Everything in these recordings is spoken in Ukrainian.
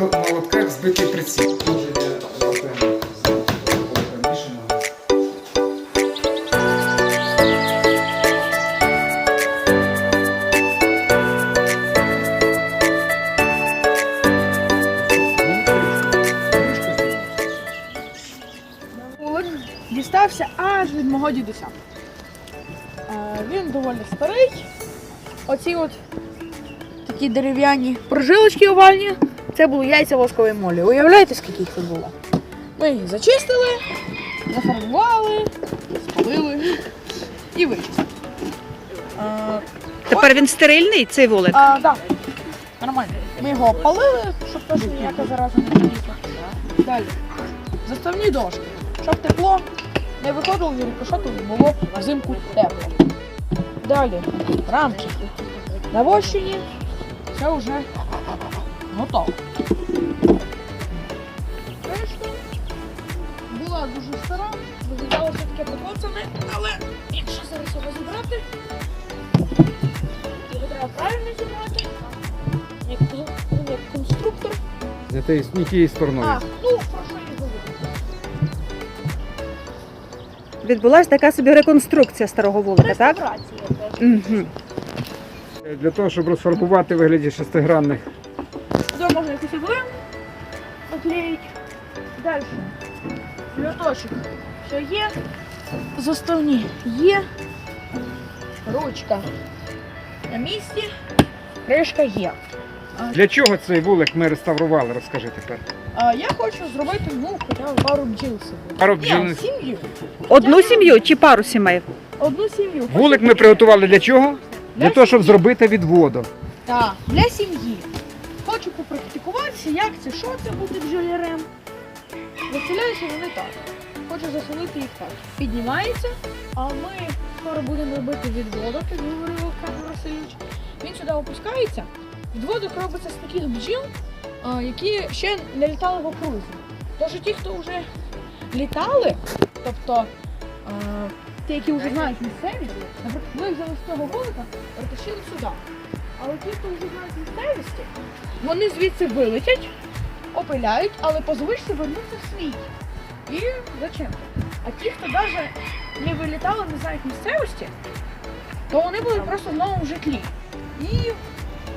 молотках збитий приціл. Дістався аж від мого дідуся. Е, Він доволі старий. Оці от такі дерев'яні прожилочки овальні. Це були яйця воскової молі. Уявляєте, скільки їх тут було? Ми їх зачистили, зафарбували, спалили і вичистили. Тепер він стерильний, цей вулик. А, да. Нормально. Ми його опалили, щоб точно ніяка зараза не виникла. Далі. Заставні дошки. Щоб тепло не виходило і рикошетило, було взимку тепло. Далі. Рамки. Навощені. Це вже готово. Решта була дуже стара, виглядало все таке покоцане, але якщо зараз його зібрати, його треба правильно зібрати. Як, як конструктор. Тієї- не тією стороною. А, ну про що я говорю? Відбулася така собі реконструкція старого вулика, так? Реставрація теж. Угу. Для того, щоб розфарбувати вигляді шестигранних Сюди можна якийсь емблем наклеїть. Далі. Льоточок. Все є. Заставні є. Ручка на місці. Кришка є. Для чого цей вулик ми реставрували, розкажи тепер. А я хочу зробити ну, хоча б пару бджіл собі. Пару Ні, сім'ю. Одну сім'ю чи пару сімей? Одну сім'ю. Вулик ми приготували для чого? Для того, щоб зробити відводу. Так, для сім'ї. Хочу попрактикуватися, як це, що це бути бджолярем. Заселяюся вони так. Хочу заселити їх так. Піднімається, а ми скоро будемо робити відводок, як говорив Олександр Васильович. Він сюди опускається. Відводок робиться з таких бджіл, які ще не літали в окрузі. Тож ті, хто вже літали, тобто ті, які вже знають місцевість, наприклад, ми їх взяли з цього вулика, притащили сюди. Але ті, хто вже знають місцевості, вони звідси вилетять, опиляють, але по звичці вернуться в світ. І зачем? А ті, хто навіть не вилітали, не знають місцевості, то вони будуть просто в новому житлі. І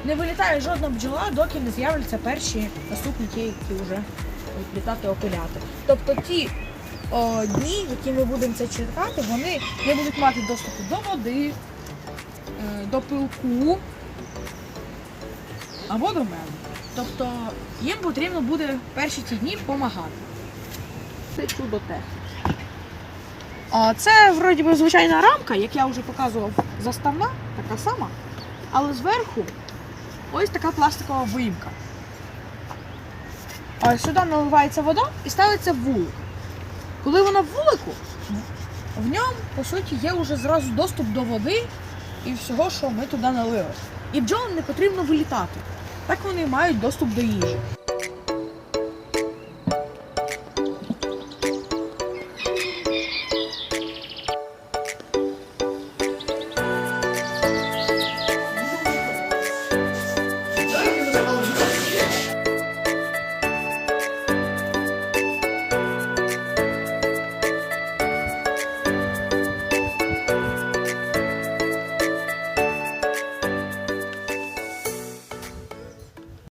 не вилітає жодна бджола, доки не з'являться перші наступні ті, які вже літати, опиляти. Тобто ті о, дні, які ми будемо це чекати, вони не будуть мати доступу до води, е, до пилку або до мене. Тобто їм потрібно буде перші ці дні допомагати. Це чудо техніки. А це вроді би звичайна рамка, як я вже показував, заставна, така сама. Але зверху ось така пластикова виїмка. А сюди наливається вода і ставиться вулик. Коли вона в вулику, в ньому, по суті, є вже зразу доступ до води і всього, що ми туди налили. І бджолам не потрібно вилітати. Так вони мають доступ до їжі.